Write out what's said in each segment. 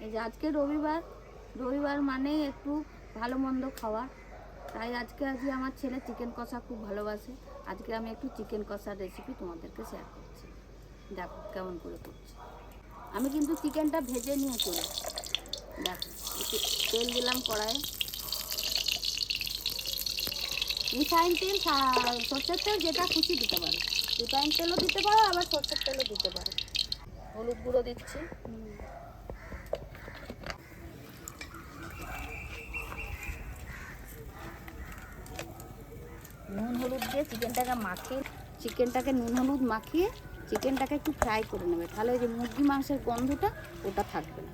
এই যে আজকে রবিবার রবিবার মানে একটু ভালো মন্দ খাওয়া। তাই আজকে আজকে আমার ছেলে চিকেন কষা খুব ভালোবাসে। আজকে আমি একটু চিকেন কষার রেসিপি তোমাদেরকে শেয়ার করছি। দেখো কেমন করে করছি। আমি কিন্তু চিকেনটা ভেজে নিয়ে চলে দেখো তেল দিলাম কড়াইয়ে। রিফাইন তেল সা- সর্ষের তেল যেটা খুশি দিতে পারো। রিফাইন তেলও দিতে পারো, আবার সর্ষের তেলও দিতে পারো। হলুদ গুঁড়ো দিচ্ছি। নুন হলুদ দিয়ে চিকেনটাকে মাখিয়ে, চিকেনটাকে নুন হলুদ মাখিয়ে চিকেনটাকে একটু ফ্রাই করে নেবে। তাহলে ওই যে মুরগি মাংসের গন্ধটা ওটা থাকবে না।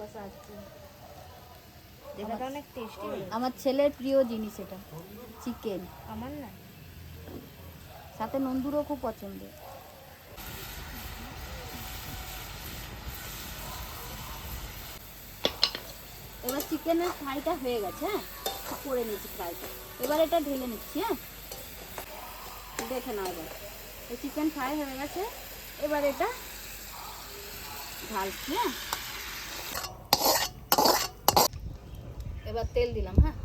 কষা আসছে। দেখাটা অনেক টেস্টি আমার ছেলের প্রিয় জিনিস এটা চিকেন আমার না। সাথে নন্দুরও খুব পছন্দ। এবার চিকেনের ফ্রাইটা হয়ে গেছে হ্যাঁ? করে নিচ্ছি ফ্রাইটা। এবার এটা ঢেলে নিচ্ছি হ্যাঁ? দেখে নাও এবার। এই চিকেন ফ্রাই হয়ে গেছে এবার এটা ঢালছি হ্যাঁ? এবার তেল দিলাম হ্যাঁ?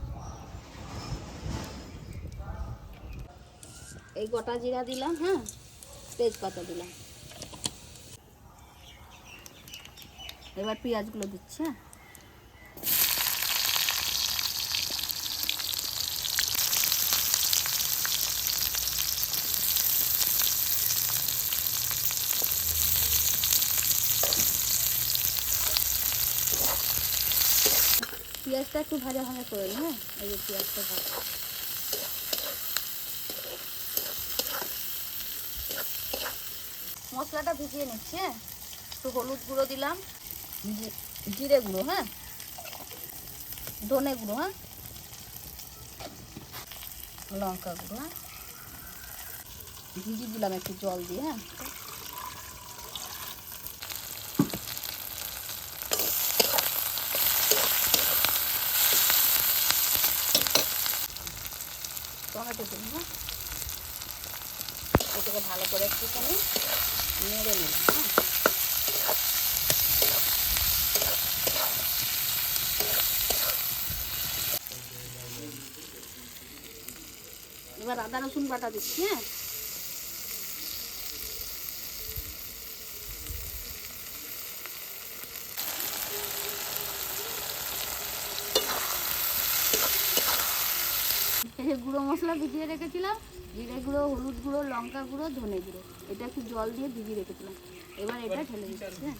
এই গোটা জিরা দিলাম হ্যাঁ? তেজপাতা দিলাম। এবার পেঁয়াজগুলো দিচ্ছি হ্যাঁ? পেঁয়াজটা একটু ভাজা ভাজা করে নিই হ্যাঁ? এই যে পেঁয়াজটা ভাজা। মশলাটা ভিজিয়ে নিচ্ছি হ্যাঁ? একটু হলুদ গুঁড়ো দিলাম জিরে গুঁড়ো হ্যাঁ? ধনে গুঁড়ো হ্যাঁ? লঙ্কা গুঁড়ো হ্যাঁ? ভিজিয়ে দিলাম একটু জল দিয়ে হ্যাঁ? টমেটো জন্য হ্যাঁ? এটাকে ভালো করে একটুখানি নেড়ে নিলাম হ্যাঁ? এবার আদা রসুন বাটা দিচ্ছি হ্যাঁ? এই গুঁড়ো মশলা ভিজিয়ে রেখেছিলাম। জিরে গুঁড়ো, হলুদ গুঁড়ো, লঙ্কা গুঁড়ো, ধনে গুঁড়ো। এটা একটু জল দিয়ে ভিজিয়ে রেখেছিলাম। এবার এটা ঢেলে দিচ্ছি হ্যাঁ।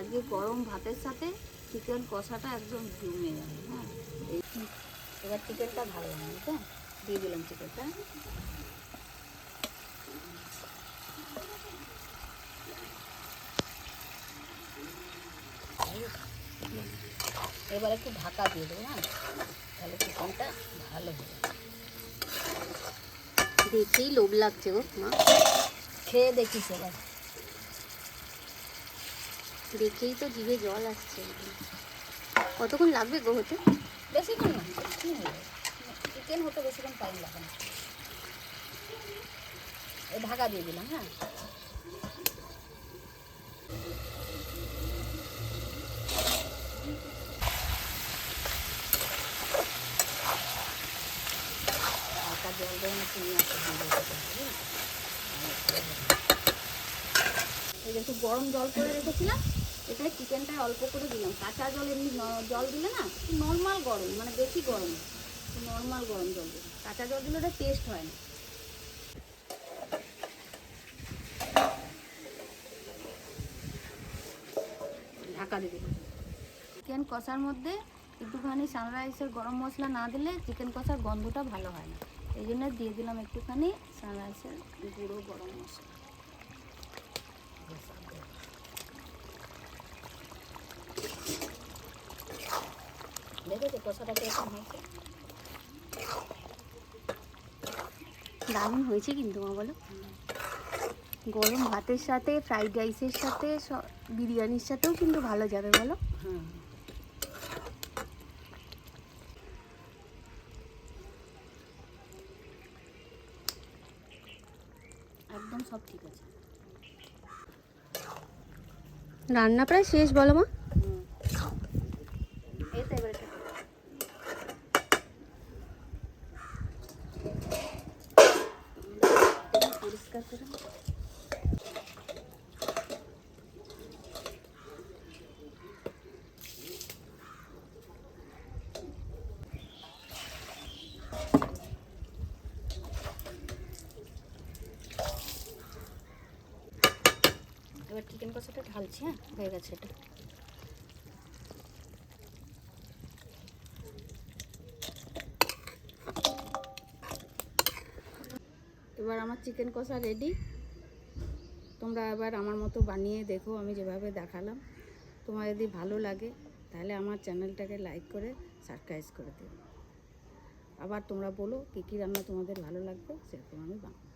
আজকে গরম ভাতের সাথে চিকেন কষাটা একদম জমে যাবে হ্যাঁ। এবার চিকেনটা ভালো হবে হ্যাঁ। দিয়ে দিলাম চিকেনটা এবার একটু ঢাকা দিয়ে দেবো হ্যাঁ? তাহলে চিকেনটা ভালো হবে। দেখেই লোভ লাগছে গো মা। খেয়ে দেখিস এবার। দেখেই তো জিভে জল আসছে। কতক্ষণ লাগবে গো হতে? বেশিক্ষণ না চিকেন হতে বেশিক্ষণ টাইম লাগে না। ঢাকা দিয়ে দিলাম হ্যাঁ হালকা জল দেবো না চিনি আসতে এই যে একটু গরম জল করে রেখেছিলাম এটাই চিকেনটা অল্প করে দিলাম। কাঁচা জল এমনি জল দিলে না নর্মাল গরম মানে বেশি গরম নর্মাল গরম জল দিলে। কাঁচা জল দিলে ওটা টেস্ট হয় না। ঢাকা দিয়ে চিকেন কষার মধ্যে একটুখানি সানরাইসের গরম মশলা না দিলে চিকেন কষার গন্ধটা ভালো হয় না। এই জন্য দিয়ে দিলাম একটুখানি সানরাইসের গুঁড়ো গরম মশলা। দেখেছ কষাটা কীরকম হয়েছে। দারুণ হয়েছে কিন্তু মা বলো। গরম ভাতের সাথে ফ্রাইড রাইসের সাথে বিরিয়ানির সাথেও কিন্তু ভালো যাবে বলো। হুম একদম সব ঠিক আছে। রান্না প্রায় শেষ বলো মা হুম এই তো এবারে এটা দেবো। একটু পরিষ্কার করে নাও। এবার চিকেন কষাটা ঢালছি হ্যাঁ? হয়ে গেছে এটা। এবার আমার চিকেন কষা রেডি তোমরা এবার আমার মতো বানিয়ে দেখো, আমি যেভাবে দেখালাম। তোমার যদি ভালো লাগে, তাহলে আমার চ্যানেলটাকে লাইক করে সাবস্ক্রাইব করে দিও। আবার তোমরা বলো, কী কী রান্না তোমাদের ভালো লাগবে, সেরকম আমি বানাবো।